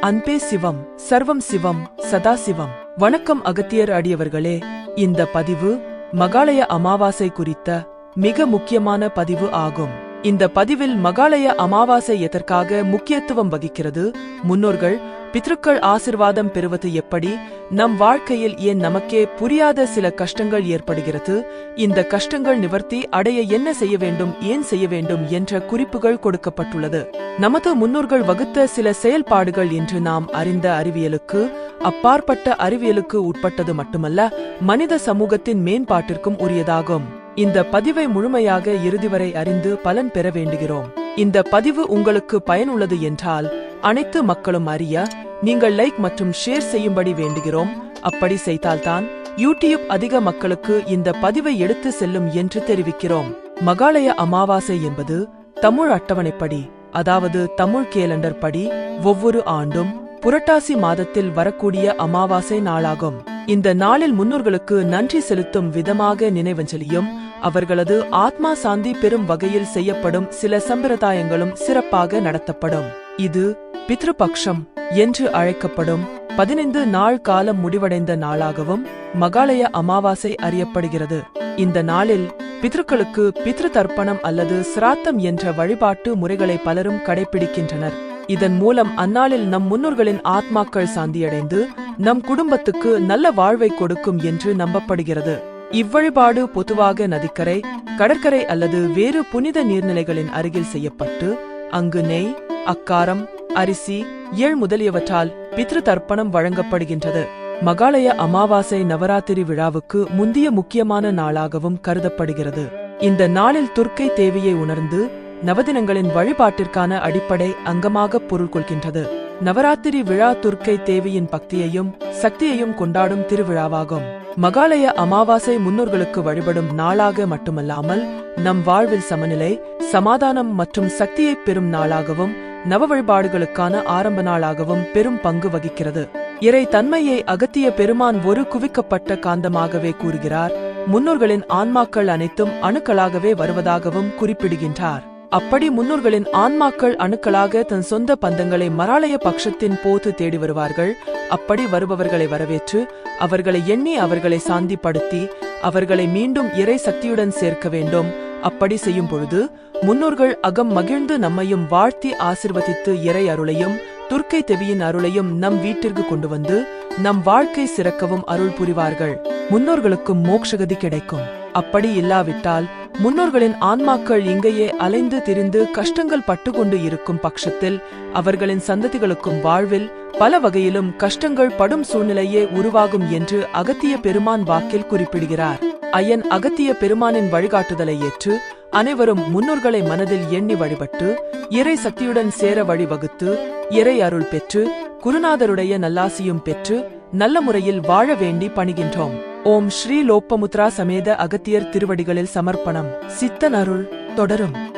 அன்பே சிவம் சர்வம் சிவம் சதா சிவம். வணக்கம் அகத்தியர் அடியவர்களே. இந்த பதிவு மகாலய அமாவாசை குறித்த மிக முக்கியமான பதிவு ஆகும். இந்த பதிவில் மகாலய அமாவாசை எதற்காக முக்கியத்துவம் வகிக்கிறது முன்னோர்கள் பித்ருக்கள் ஆசிர்வாதம் பெறுவது எப்படி நம் வாழ்க்கையில் ஏன் நமக்கே புரியாத சில கஷ்டங்கள் ஏற்படுகிறது இந்த கஷ்டங்கள் நிவர்த்தி அடைய என்ன செய்ய வேண்டும் ஏன் செய்ய வேண்டும் என்ற குறிப்புகள் கொடுக்கப்பட்டுள்ளது. நமது முன்னோர்கள் வகுத்த சில செயல்பாடுகள் என்று நாம் அறிந்த அறிவியலுக்கு அப்பாற்பட்ட அறிவியலுக்கு உட்பட்டது மட்டுமல்ல மனித சமூகத்தின் மேம்பாட்டிற்கும் உரியதாகும். இந்த பதிவை முழுமையாக இறுதி வரை அறிந்து பலன் பெற வேண்டுகிறோம். இந்த பதிவு உங்களுக்கு பயனுள்ளது என்றால் அனைத்து மக்களும் அறிய நீங்கள் லைக் மற்றும் ஷேர் செய்யும்படி வேண்டுகிறோம். அப்படி செய்தால்தான் யூடியூப் அதிக மக்களுக்கு இந்த பதிவை எடுத்து செல்லும் என்று தெரிவிக்கிறோம். மகாலய அமாவாசை என்பது தமிழ் அட்டவணைப்படி அதாவது தமிழ் கேலண்டர் படி ஒவ்வொரு ஆண்டும் புரட்டாசி மாதத்தில் வரக்கூடிய அமாவாசை நாளாகும். இந்த நாளில் முன்னோர்களுக்கு நன்றி செலுத்தும் விதமாக நினைவஞ்சலியும் அவர்களது ஆத்மா சாந்தி பெறும் வகையில் செய்யப்படும் சில சம்பிரதாயங்களும் சிறப்பாக நடத்தப்படும். இது பித்ருபக்ஷம் என்று அழைக்கப்படும் பதினைந்து நாள் காலம் முடிவடைந்த நாளாகவும் மகாலய அமாவாசை அறியப்படுகிறது. இந்த நாளில் பித்ருக்களுக்கு பித்ரு தர்ப்பணம் அல்லது சிராத்தம் என்ற வழிபாட்டு முறைகளை பலரும் கடைபிடிக்கின்றனர். இதன் மூலம் அந்நாளில் நம் முன்னோர்களின் ஆத்மாக்கள் சாந்தியடைந்து நம் குடும்பத்துக்கு நல்ல வாழ்வை கொடுக்கும் என்று நம்பப்படுகிறது. இவ்வழிபாடு பொதுவாக நதிக்கரை கடற்கரை அல்லது வேறு புனித நீர்நிலைகளின் அருகில் செய்யப்பட்டு அங்கு நெய் அக்காரம் அரிசி ஏழ் முதலியவற்றால் பித்ரு தர்ப்பணம் வழங்கப்படுகின்றது. மகாலய அமாவாசை நவராத்திரி விழாவுக்கு முந்திய முக்கியமான நாளாகவும் கருதப்படுகிறது. இந்த நாளில் துர்க்கை தேவியை உணர்ந்து நவதினங்களின் வழிபாட்டிற்கான அடிப்படை அங்கமாக பொருள் கொள்கின்றது. நவராத்திரி விழா துர்க்கை தேவியின் பக்தியையும் சக்தியையும் கொண்டாடும் திருவிழாவாகும். மகாலய அமாவாசை முன்னோர்களுக்கு வழிபடும் நாளாக மட்டுமல்லாமல் நம் வாழ்வில் சமநிலை சமாதானம் மற்றும் சக்தியை பெறும் நாளாகவும் நவ வழிபாடுகளுக்கான ஆரம்ப நாளாகவும் பெரும் பங்கு வகிக்கிறது. இறை தன்மையை அகத்திய பெருமான் ஒரு குவிக்கப்பட்ட காந்தமாகவே கூறுகிறார். முன்னோர்களின் ஆன்மாக்கள் அனைத்தும் அணுக்களாகவே வருவதாகவும் குறிப்பிடுகின்றார். அப்படி முன்னோர்களின் ஆன்மாக்கள் அணுக்களாக தன் சொந்த பந்தங்களை மராலய பட்சத்தின் போது தேடி வருவார்கள். அப்படி வருபவர்களை வரவேற்று அவர்களை எண்ணி அவர்களை சாந்திப்படுத்தி அவர்களை மீண்டும் இறை சக்தியுடன் சேர்க்க வேண்டும். அப்படி செய்யும் பொழுது முன்னோர்கள் அகம் மகிழ்ந்து நம்மையும் வாழ்த்தி ஆசிர்வதித்து இறை அருளையும் துர்க்கை தெவியின் அருளையும் நம் வீட்டிற்கு கொண்டு வந்து நம் வாழ்க்கை சிறக்கவும் அருள் புரிவார்கள். முன்னோர்களுக்கும் மோக்ஷகதி கிடைக்கும். அப்படி இல்லாவிட்டால் முன்னோர்களின் ஆன்மாக்கள் இங்கேயே அலைந்து திரிந்து கஷ்டங்கள் பட்டுக்கொண்டு இருக்கும் பட்சத்தில் அவர்களின் சந்ததிகளுக்கும் வாழ்வில் பல வகையிலும் கஷ்டங்கள் படும் சூழ்நிலையே உருவாகும் என்று அகத்திய பெருமான் வாக்கில் குறிப்பிடுகிறார். ஐயன் அகத்திய பெருமானின் வழிகாட்டுதலை ஏற்று அனைவரும் முன்னோர்களை மனதில் எண்ணி வழிபட்டு இறை சக்தியுடன் சேர வழிவகுத்து இறை அருள் பெற்று குருநாதருடைய நல்லாசியும் பெற்று நல்ல முறையில் வாழ வேண்டி பணிகின்றோம். ஓம் ஸ்ரீ லோப்பமுத்ரா சமேத அகத்தியர் திருவடிகளில் சமர்ப்பணம். சித்தன் அருள் தொடரும்.